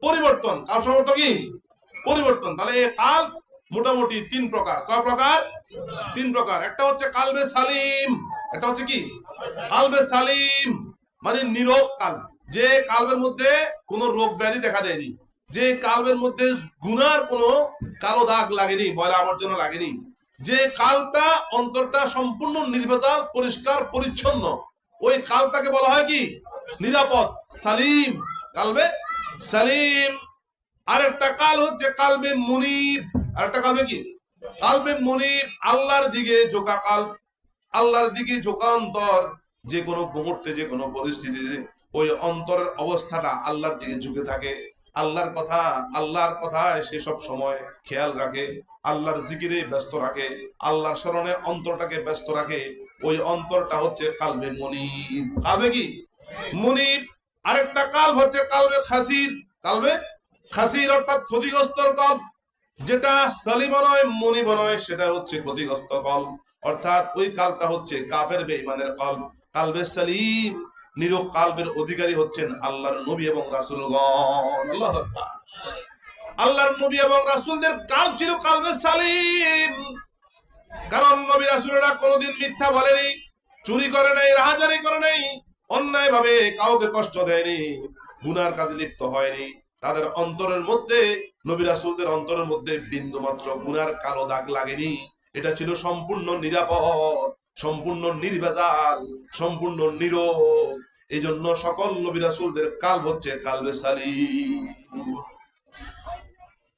পরিবর্তন কাল সমর্থ কি? পরিবর্তন। তাহলে এই কাল মোটামুটি তিন প্রকার। কয় প্রকার? তিন প্রকার। একটা হচ্ছে কালবে সালিম। একটা হচ্ছে কি? কালবে সালিম মানে নিরোগ কাল। যে কালবের মধ্যে কোনো রোগ ব্যাধি দেখা দেয়নি। যে কালবের মধ্যে গুনার কোনো কালো দাগ লাগেনি, ময়লা আবর্জনা লাগেনি। যে কালটা অন্তরটা সম্পূর্ণ নির্ভেজাল, পরিষ্কার, পরিচ্ছন্ন। ওই কালটাকে বলা হয় কি? নিরাপদ, সালিম। কালবে সালিম। আরেকটা কাল হচ্ছে কালবে মুনিব আরেকটা কালবে কি? কালবে মুনিব আল্লাহর দিকে ঝোঁকা কাল আল্লাহর দিকে ঝোঁকা যে কোনো মুহূর্তে, যে কোনো পরিস্থিতিতে ওই অন্তরের অবস্থাটা আল্লাহর দিকে ঝুঁকে থাকে। আল্লাহর কথা, আল্লাহর কথায় সে সব সময় খেয়াল রাখে, আল্লাহর জিকিরে ব্যস্ত রাখে, আল্লাহর স্মরণে অন্তরটাকে ব্যস্ত রাখে। ওই অন্তরটা হচ্ছে কালবে মনিব কালবে কি? মনিব আরেকটা কাল হচ্ছে কালবে খাসির। কালবে? খাসির অর্থাৎ ক্ষতিগ্রস্তর কল। যেটা সালিম নয় মনিব নয় সেটা হচ্ছে ক্ষতিগ্রস্ত কল। অর্থাৎ ওই কালটা হচ্ছে কাফের বেঈমানের কল। কালবে সালিম, নিরোগ কালবের অধিকারী হচ্ছেন আল্লাহর নবী এবং রাসূলগণ। আল্লাহু। আল্লাহর নবী এবং রাসূলদের কাল ছিল কালবে সালিম। কারণ নবী রাসূলেরা কোনোদিন মিথ্যা বলেনি, চুরি করে নাই, রাহাজারি করে নাই। অন্যায় ভাবে কাউকে কষ্ট দেয়নি, গুনার কাজে লিপ্ত হয়নি। তাদের অন্তরের মধ্যে, নবী রাসূলদের অন্তরের মধ্যে বিন্দু মাত্র গুনার কালো দাগ লাগেনি। এটা ছিল সম্পূর্ণ নিরাপদ, সম্পূর্ণ নির্ভেজাল, সম্পূর্ণ নিরোগ এই জন্য সকল নবী রাসূলদের কাল হচ্ছে কালবে সালিম।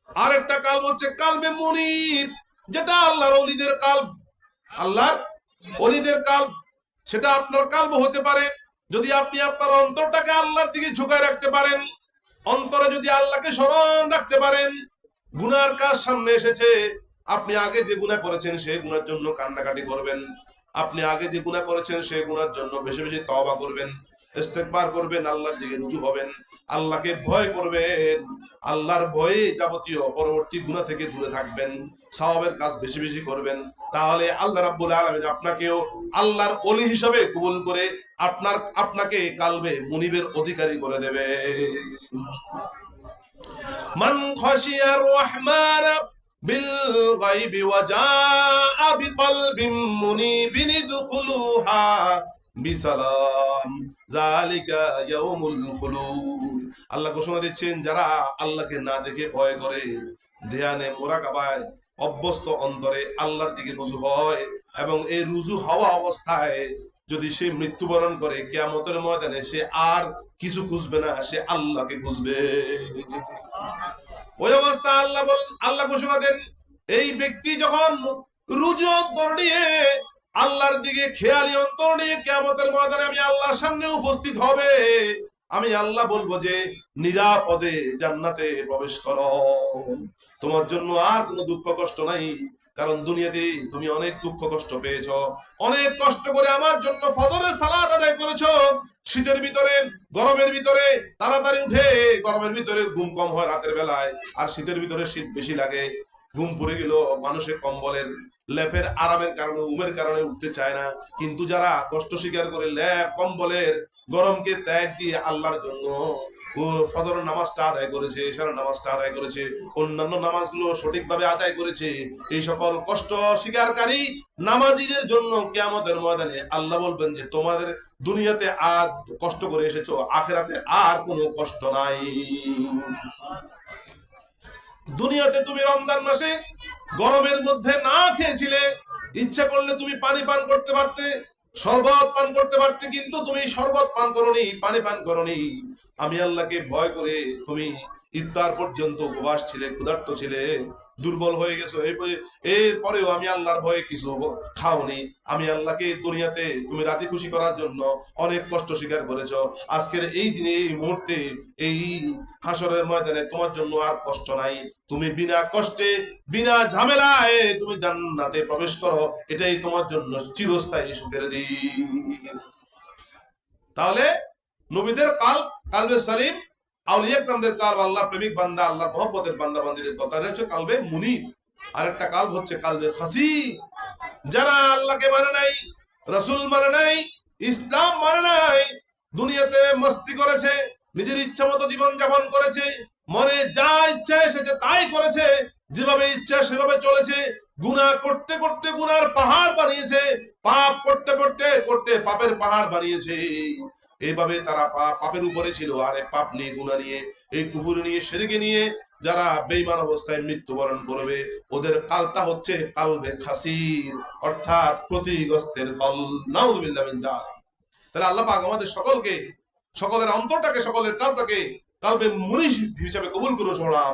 আরেকটা কাল হচ্ছে কালবে মুনিব, যেটা আল্লাহর অলিদের কাল। আল্লাহর অলিদের কাল, সেটা আপনার কালব হতে পারে যদি আপনি আপনার অন্তরটাকে আল্লাহর দিকে ঝুঁকায় রাখতে পারেন, অন্তরে যদি আল্লাহকে স্মরণ রাখতে পারেন, গুনার কাজ সামনে এসেছে। আপনি আগে যে গুণা করেছেন, সে গুনার জন্য কান্নাকাটি করবেন। আপনি আগে যে গুণা করেছেন, সে গুনার জন্য বেশি বেশি তওবা করবেন। ইস্তেগফার করবেন আল্লাহর দিকে রুজু হবেন আল্লাহকে ভয় করবেন আল্লাহর ভয়ে যাবতীয় পরবর্তী গুনাহ থেকে দূরে থাকবেন সওয়াবের কাজ বেশি বেশি করবেন তাহলে আল্লাহ রাব্বুল আলামিন আপনাকেও আল্লাহর ওলি হিসাবে কবুল করে আপনার আপনাকে কালবে মুনিবের অধিকারী করে দেবে মান খাশিয়ার রহমান بالغيب وجاء بقلب منيب ادخلوها বিসালাম আল্লাহ ঘোষণা দিচ্ছেন, যারা আল্লাহকে না দেখে ভয় করে, ধ্যানে মোরাকাবায়, অভ্যস্ত অন্তরে আল্লাহর দিকে রুজু হয় এবং এই রুজু হওয়া অবস্থায় যদি সে মৃত্যুবরণ করে, কিয়ামতের ময়দানে সে আর কিছু খুঁজবে না, সে আল্লাহকে খুঁজবে। ওই অবস্থা আল্লাহ আল্লাহ ঘোষণা দেন, এই ব্যক্তি যখন রুজু অন্তর নিয়ে আল্লাহর দিকে খেয়ালি অন্তর নিয়ে কেমতের ময়দানে আমি আল্লাহর সামনে উপস্থিত হবে। আমি আল্লাহ বলব যে, নিরাপদে জান্নাতে প্রবেশ করো। তোমার জন্য আর কোনো দুঃখ কষ্ট নাই। কারণ দুনিয়াতে তুমি অনেক দুঃখ কষ্ট পেয়েছ। অনেক কষ্ট করে আমার জন্য ফজরের সালাত আদায় করেছ। শীতের ভিতরে, গরমের ভিতরে, তাড়াতাড়ি উঠে গরমের ভিতরে ঘুম কম হয় রাতের বেলায়। আর শীতের ভিতরে শীত বেশি লাগে। ঘুম পড়ে গেল মানুষের কম্বলের ল্যাপের আরামের কারণে, উমের কারণে উঠতে চায় না। কিন্তু যারা কষ্ট স্বীকার করে ল্যাপ কম্বলের গরমকে ত্যাগ দিয়ে আল্লাহর জন্য, ও নামাজটা আদায় করেছে নামাজটা আদায় করেছে, অন্যান্য নামাজগুলো সঠিকভাবে আদায় করেছে, এই সকল কষ্ট স্বীকারকারী নামাজিদের জন্য কিয়ামতের ময়দানে আল্লাহ বলবেন যে, তোমাদের দুনিয়াতে আর কষ্ট করে এসেছ, আখেরাতে আর কোনো কষ্ট নাই। দুনিয়াতে তুমি রমজান মাসে গরমের মধ্যে না খেয়েছিলে, ইচ্ছা করলে তুমি পানি পান করতে পারতে, শরবত পান করতে পারতে, কিন্তু তুমি শরবত পান করনি, পানি পান করনি। আমি আল্লাহকে ভয় করে তুমি ইফতার পর্যন্ত উপবাস ছিলে, ক্ষুধার্ত ছিলে। দুর্বল হয়ে গেছো। এরপরেও আমি আল্লাহর ভয়ে কিছু খাওনি। আমি আল্লাহকে দুনিয়াতে তুমি রাজি খুশি করার জন্য অনেক কষ্ট স্বীকার করেছ। আজকের এই দিনে, এই মুহূর্তে, এই হাসরের ময়দানে তোমার জন্য আর কষ্ট নাই। তুমি বিনা কষ্টে, বিনা ঝামেলায় তুমি জান্নাতে প্রবেশ করো। এটাই তোমার জন্য চিরস্থায়ী সুখের দিন। তাহলে নবীদের কাল, কালবে সালিম কাল আল্লাহ প্রেমিক বান্দা আল্লাহ মহব্বতের বান্দা কথা? কালবে মুনিব। আর একটা কাল হচ্ছে কালবে খাসি যারা আল্লাহকে মানে নাই মানে নাই, ইসলাম মানে নাই, দুনিয়াতে মস্তি করেছে, নিজের ইচ্ছা মতো জীবন যাপন করেছে, মনে যা ইচ্ছা এসেছে তাই করেছে, যেভাবে ইচ্ছা সেভাবে চলেছে, গুনাহ করতে করতে গুনার পাহাড় বানিয়েছে, পাপ করতে করতে করতে পাপের পাহাড় বানিয়েছে। এইভাবে তারা পাপের উপরে ছিল আর এই পাপ নিয়ে গুণা নিয়ে এই কুকুর নিয়ে সেরেকে নিয়ে যারা বেইমান অবস্থায় মৃত্যুবরণ করবে, ওদের কালটা হচ্ছে কালবে খাসির, অর্থাৎ প্রতিগস্তের কল নাউজুবিল্লাহ মিন জালিক। তাহলে আল্লাহ পাক আমাদের সকলকে, সকলের অন্তরটাকে, সকলের কালটাকে কালবে মুনিশ হিসাবে কবুল করুন সোনা